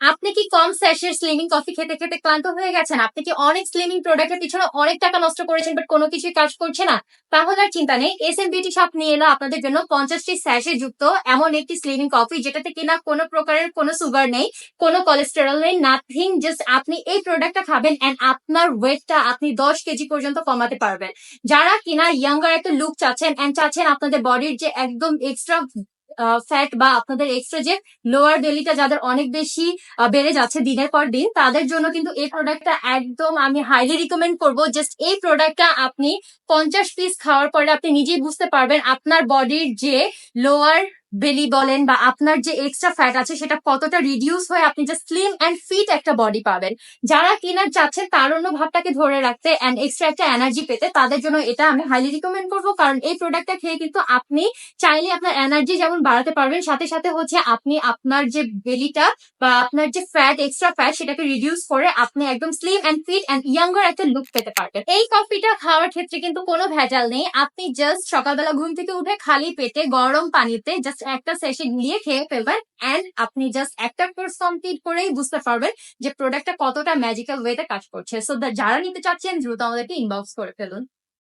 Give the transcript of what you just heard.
আপনি কি কম স্যাশের slimming coffee খেতে খেতে ক্লান্ত হয়ে গেছেন? আপনি কি অনেক স্লিমিং প্রোডাক্টের পিছনে অনেক টাকা নষ্ট করেছেন বাট কোনো কিছুই কাজ করছে না? তাহলে আর চিন্তা নেই এস এম বিউটি শপ নিয়ে এলো আপনাদের জন্য পঞ্চাশটি স্যাশে যুক্ত এমন একটি স্লিমিং কফি, যেটাতে কিনা কোনো প্রকারের কোনো সুগার নেই, কোনো কোলেস্টেরল নেই নাথিং জাস্ট আপনি এই প্রোডাক্টটা খাবেন এন্ড আপনার ওয়েটটা আপনি দশ কেজি পর্যন্ত কমাতে পারবেন। যারা কিনা ইয়াঙ্গার একটা লুক চাচ্ছেন এন্ড চাচ্ছেন আপনাদের বডির যে একদম এক্সট্রা ফ্যাট বা আপনাদের এক্সট্রা যে লোয়ার বেলিটা যাদের অনেক বেশি বেড়ে যাচ্ছে দিনের পর দিন, তাদের জন্য কিন্তু এই প্রোডাক্টটা একদম আমি হাইলি রিকমেন্ড করব। জাস্ট এই প্রোডাক্টটা আপনি পঞ্চাশ পিস খাওয়ার পরে আপনি নিজেই বুঝতে পারবেন আপনার বডির যে লোয়ার বেলি বলেন বা আপনার যে এক্সট্রা ফ্যাট আছে সেটা কতটা রিডিউস হয়ে আপনি যে স্লিম অ্যান্ড ফিট একটা বডি পাবেন। যারা কিনার চাচ্ছেন তারুণ্য ভাবটাকে ধরে রাখতে অ্যান্ড এক্সট্রা একটা এনার্জি পেতে তাদের জন্য এটা আমি হাইলি রিকমেন্ড করব। কারণ এই প্রোডাক্টটা খেয়ে কিন্তু আপনি চাইলে আপনার এনার্জি যেমন বাড়াতে পারবেন, সাথে সাথে হচ্ছে আপনি আপনার যে বেলিটা বা আপনার যে ফ্যাট এক্সট্রা ফ্যাট সেটাকে রিডিউস করে আপনি একদম slim and fit and younger একটা লুক পেতে পারবেন। এই কফিটা খাওয়ার ক্ষেত্রে কিন্তু কোনো ভেজাল নেই। আপনি জাস্ট সকালবেলা ঘুম থেকে উঠে খালি পেটে গরম পানিতে জাস্ট একটা সেশন নিয়ে খেয়ে ফেলবেন অ্যান্ড আপনি জাস্ট একটা কোর্স কমপ্লিট করেই বুঝতে পারবেন যে প্রোডাক্টটা কতটা ম্যাজিক্যাল ওয়েতে কাজ করছে। সো যারা নিতে চাচ্ছেন, দ্রুত আমাদেরকে ইনবক্স করে ফেলুন।